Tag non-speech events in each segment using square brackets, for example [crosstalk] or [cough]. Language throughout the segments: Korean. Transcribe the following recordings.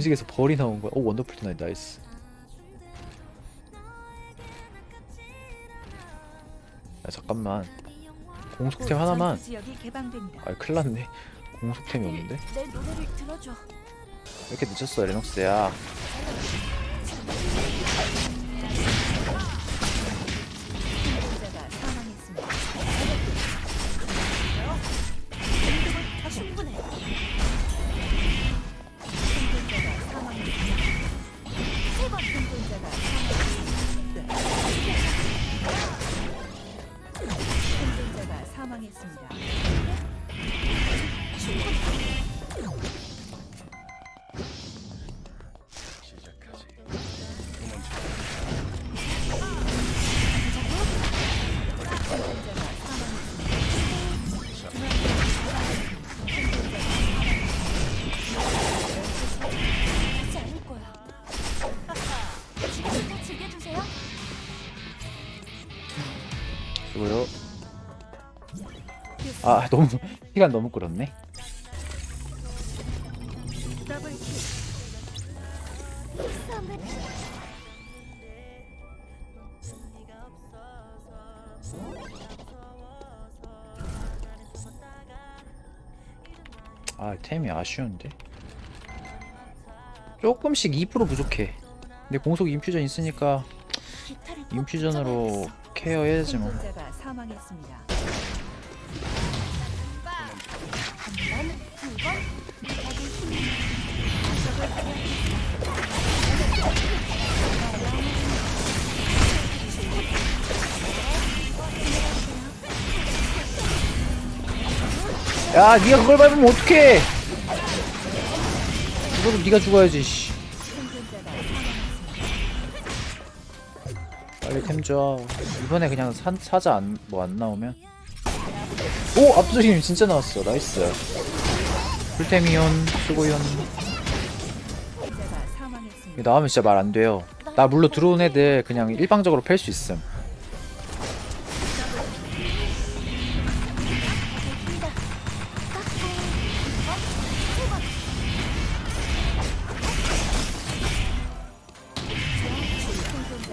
음식에서 벌이 나온 거야. 오 원더풀 투나잇 나이스. 야 잠깐만. 공속템 하나만. 지역이 개방됩니다. 아 큰일 났네. 공속템이 없는데. 왜 이렇게 늦었어 레녹스야 수고요 아 [laughs] 너무 시간 너무 끌었네. 아 템이 아쉬운데 조금씩 2% 부족해 근데 공속 인퓨전 있으니까 인퓨전으로. 케어해야지 뭐 생존자가 사망했습니다. 야 니가 그걸 밟으면 어떡해 죽어도 니가 죽어야지 씨. 빨리 템 줘. 이번에 그냥 산, 사자 안, 뭐 안 나오면? 오! 압도적인 진짜 나왔어. 나이스. 풀템이온 수고이온. 이거 나오면 진짜 말 안 돼요. 나 물로 들어온 애들 그냥 일방적으로 팰 수 있음.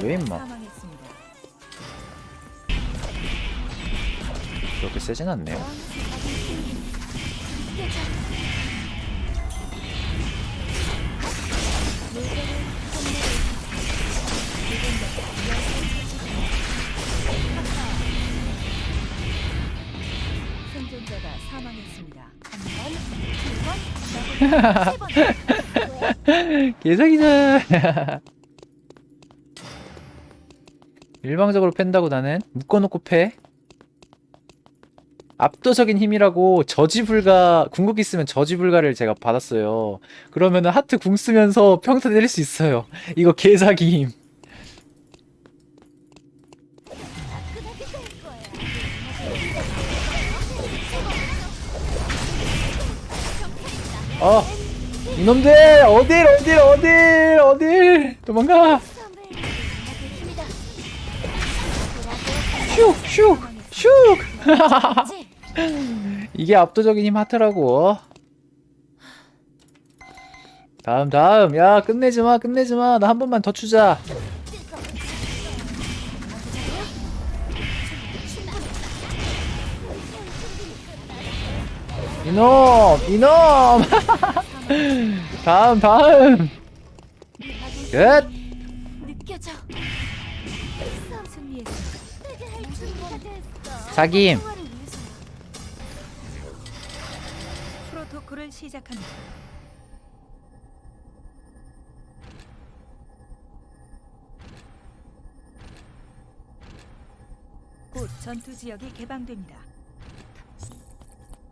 왜 임마? 그렇게 세진 않네요 생존자가 사망했습니다. 한 번, 두 번, 세 번. 개사기자 일방적으로 팬다고 나는 묶어놓고 패 압도적인 힘이라고 저지 불가 궁극기 쓰면 저지 불가를 제가 받았어요. 그러면은 하트 궁 쓰면서 평타 때릴 수 있어요. 이거 개사기 힘. 어 이놈들 어딜 어딜 어딜 어딜. 도망가. 슉슉슉 [laughs] 이게 압도적인 힘 하트라고. 다음 다음. 야 끝내지마 끝내지마. 나 한 번만 더 추자. 이놈 이놈. [laughs] 다음 다음. 끝. 사김 프로토콜을 시작합니다. 곧 전투 지역이 개방됩니다.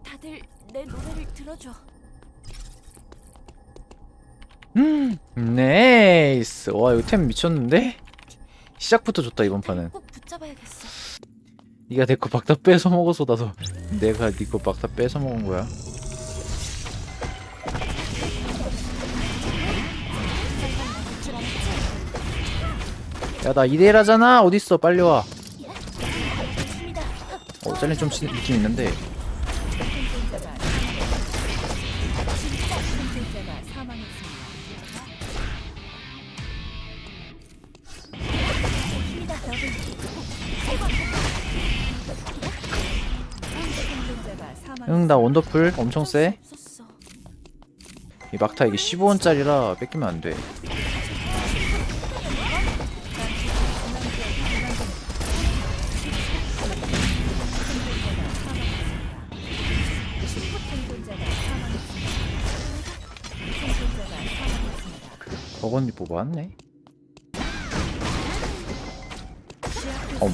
다들 내 노래를 들어줘. 음 네이스 와 이거 템 미쳤는데 시작부터 좋다 이번 판은 꼭 붙잡아야겠어. 네가 내거막다 [laughs] 뺏어 먹어서 나도 내가 네거막다 뺏어 먹은 거야 야나 이대라잖아. 어딨어? 빨리 와. 어, 짤린 좀 치- 느낌 있는데. 응 나 원더풀 엄청 세. 이 막타 이게 15원짜리라 뺏기면 안돼. 버건디 뽑아왔네. 엄.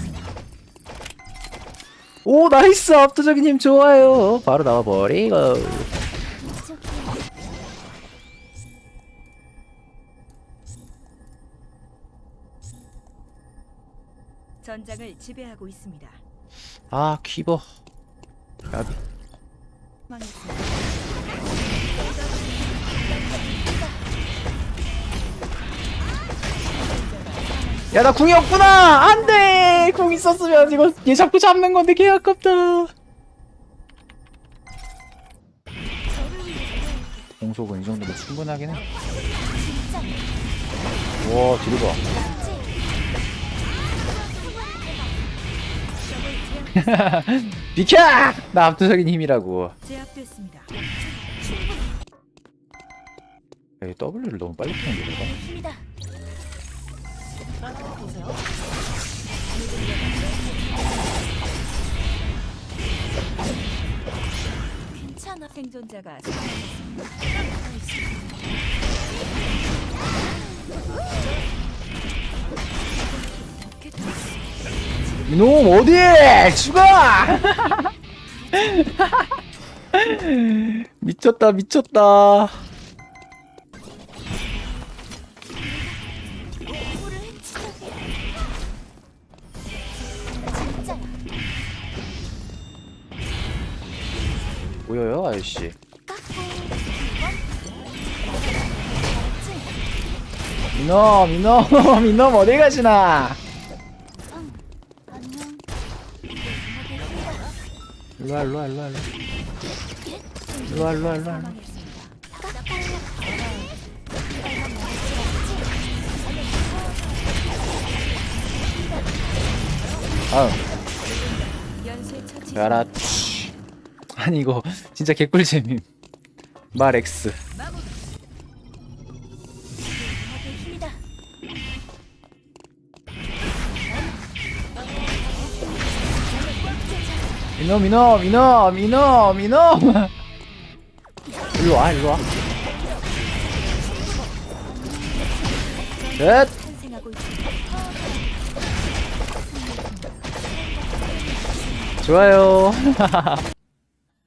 오 나이스 압도적인 힘 좋아요. 바로 나와버리고. 전장을 지배하고 있습니다. 아 퀴버. 야비. 망했습 야 나 궁이 없구나. 안돼. 궁 있었으면 이거 얘 자꾸 잡는 건데 개 아깝다. 공속은 이 정도면 충분하긴 해. 와 뒤로 봐. [laughs] 비켜! 나 압도적인 힘이라고. 제압됐습니다. 이 W를 너무 빨리 켜는 게 뭐가? 생존자가. 이놈 어디? 죽어! [laughs] 미쳤다 미쳤다. 보여요 아저씨. 이놈 이놈 이놈 어디 가시나? 일로와 일로와 일로와 일로와. 일로와 일로와. 아유. 야라치. 아니 이거 진짜 개꿀잼임. 말 X. 이놈 이놈 이놈 이놈 이놈. 일로 와 일로 와. 셋. 탄생하고 있습니다. 좋아요. [laughs]